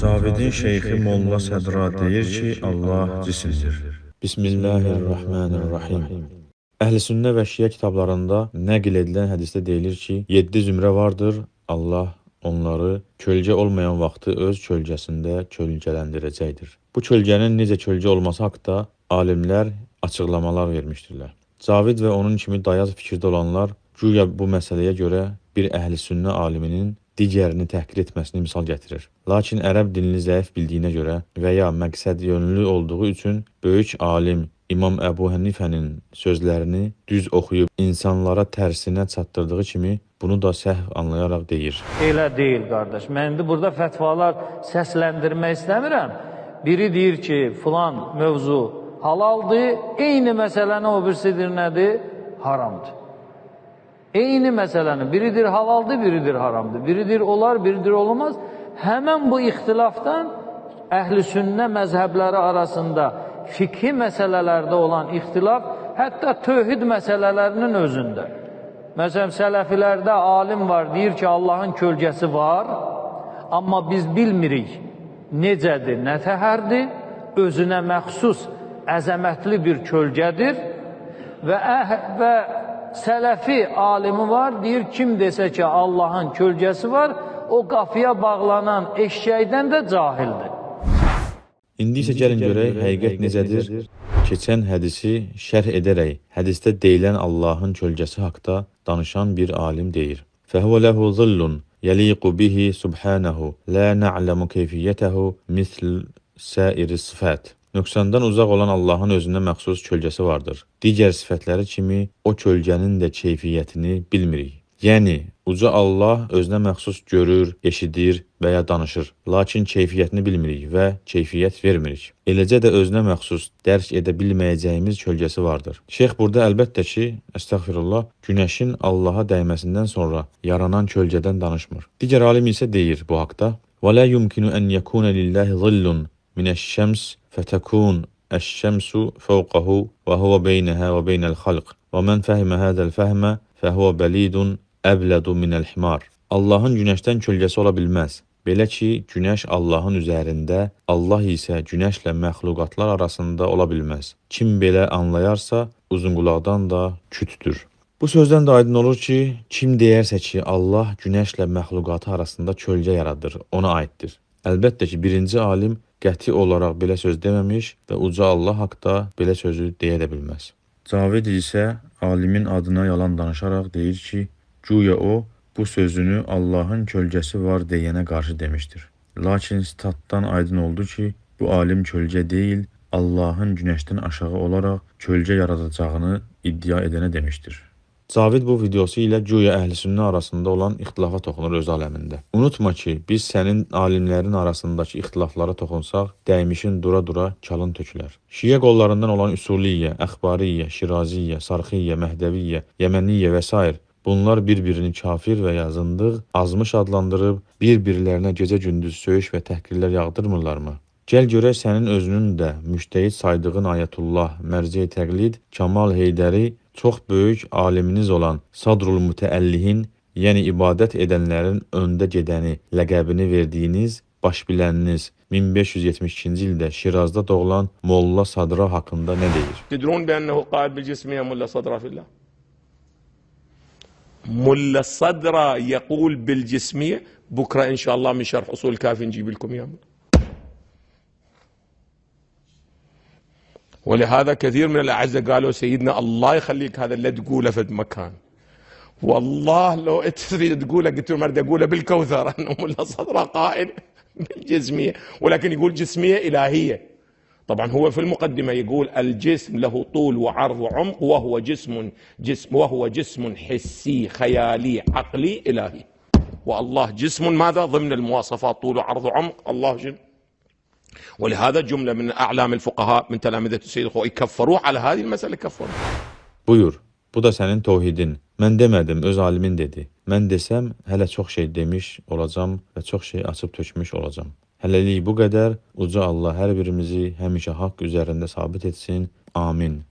Cavidin şeyxi Molla Sədra deyir ki, Allah cisimdir. Bismillahirrahmanirrahim. Əhl-i Sünnə və Şiə kitablarında nəql edilən hədisdə deyilir ki, 7 zümrə vardır. Allah onları kölgə olmayan vaxtı öz kölgəsində kölgələndirəcəkdir. Bu kölgənin necə kölgə olması haqqında alimlər açıqlamalar vermişdirlər. Cavid və onun kimi dayaz fikirdə olanlar güya bu məsələyə görə bir əhl-i sünnə aliminin digərini təhqir etməsini misal gətirir. Lakin ərəb dilini zəif bildiyinə görə və ya məqsəd yönlü olduğu üçün böyük alim İmam Əbu Hənifənin sözlərini düz oxuyub insanlara tərsinə çatdırdığı kimi bunu da səhv anlayaraq deyir. Elə deyil qardaş. Mən indi burada fətvalar səsləndirmək istəmirəm. Biri deyir ki, filan mövzu halaldır, eyni məsələni o birisidir nədir? Haramdır. Eyni məsələnin biridir halaldır, biridir haramdır. Biridir olar, biridir olmaz. Həmən bu ixtilafdan əhl-i sünnə məzhəbləri arasında fikhi məsələlərdə olan ixtilaf hətta tövhid məsələlərinin özündə. Məsələn, sələfilərdə alim var, deyir ki, Allahın kölgəsi var, amma biz bilmirik necədir, nə təhərdir, özünə məxsus əzəmətli bir kölgədir və, əh və sələfi alimi var, deyir kim desə ki Allahın kölgəsi var, o qapıya bağlanan eşşəkdən də cahildir. İndi isə gəlin görək həqiqət necədir? Keçən hədisi şərh edərək hədisdə deyilən Allahın kölgəsi haqqında danışan bir alim deyir. Fəhvə lehu zillun yəliqu bihi subhanahu la na'lamu keyfiyyətəhu misl sairi sifat. Nöqsandan uzaq olan Allahın özünə məxsus kölgəsi vardır. Digər sifətləri kimi o kölgənin də keyfiyyətini bilmirik. Yəni, uca Allah özünə məxsus görür, eşidir və ya danışır. Lakin keyfiyyətini bilmirik və keyfiyyət vermirik. Eləcə də özünə məxsus dərk edə bilməyəcəyimiz kölgəsi vardır. Şeyx burada əlbəttə ki, əstəğfirullah, günəşin Allaha dəyməsindən sonra yaranan kölgədən danışmır. Digər alim isə deyir bu haqda: "Və la yumkinu an yakuna lillahi zillun minəş-şəms فتكون الشمس فوقه وهو بينها وبين الخلق ومن فهم هذا الفهم فهو بليد أبلد من الحمار Allahın günəşdən kölgəsi ola bilməz. Belə ki, günəş Allahın üzərində, Allah isə günəşlə məxluqatlar arasında ola bilməz. Kim belə anlayarsa, uzunqulaqdan da kütdür. Bu sözdən də aydın olur ki, kim deyərsə ki, Allah günəşlə məxluqatı arasında kölgə yaradır, ona aiddir. Əlbəttə ki, birinci alim qəti olaraq belə söz deməmiş və uca Allah haqqda belə sözü deyə də bilməz. Cavid isə alimin adına yalan danışaraq deyir ki, güya o bu sözünü Allahın kölgəsi var deyənə qarşı demişdir. Lakin statdan aydın oldu ki, bu alim kölgə deyil, Allahın günəşdən aşağı olaraq kölgə yaradacağını iddia edənə demişdir. Cavid bu videosu ilə güya əhl-sünnə arasında olan ixtilafa toxunur öz aləmində. Unutma ki, biz sənin alimlərin arasındakı ixtilaflara toxunsaq, dəymişin dura-dura çalın tökülər. Şiə qollarından olan Üsuliyyə, Əxbariyyə, Şiraziyyə, Sarxiyyə, Məhdəviyyə, Yəməniyyə və s. Bunlar bir-birini kafir və ya zındıq, azmış adlandırıb, bir-birlərinə gecə-gündüz söyüş və təhqirlər yağdırmırlarmı? Gəl görək sənin özünün də müştəhid saydığın Ayətullah, Mərciə Təqlid, Kamal Heydəri çok böyük aliminiz olan Sadrul Müteəllihin, yəni ibadət edənlərin öndə gedəni ləqəbini verdiyiniz baş biləniniz 1572-ci ildə Şirazda doğulan Molla Sadra haqqında nə deyir? Tedrun bənnəhu qaid bil cismiyə Molla Sadra fillah. Molla Sadra yəqul bil cismiyə. Bukra inşallah min şərh usul kafi ncibilkum ya. ولهذا كثير من الأعزة قالوا سيدنا الله يخليك هذا اللي تقوله في مكان والله لو تريد تقوله قلت له مرد أقوله بالكوثر أنه ملا صدرة قائل بالجسمية ولكن يقول جسمية إلهية. طبعا هو في المقدمة يقول الجسم له طول وعرض وعمق وهو جسم جسم وهو جسم حسي خيالي عقلي إلهي. والله جسم ماذا؟ ضمن المواصفات طول وعرض وعمق. الله جل ولهذا جملة من أعلام الفقهاء من تلامذة السيد الخوئي كفروه على هذه المسألة كفروه Buyur, bu da sənin tövhidin. Mən demədim, öz alimin dedi. Mən desəm, hələ çox şey demiş olacam və çox şey açıb tökmüş olacam. Hələlik bu qədər. Uca Allah hər birimizi həmişə haqq üzərində sabit etsin. Amin.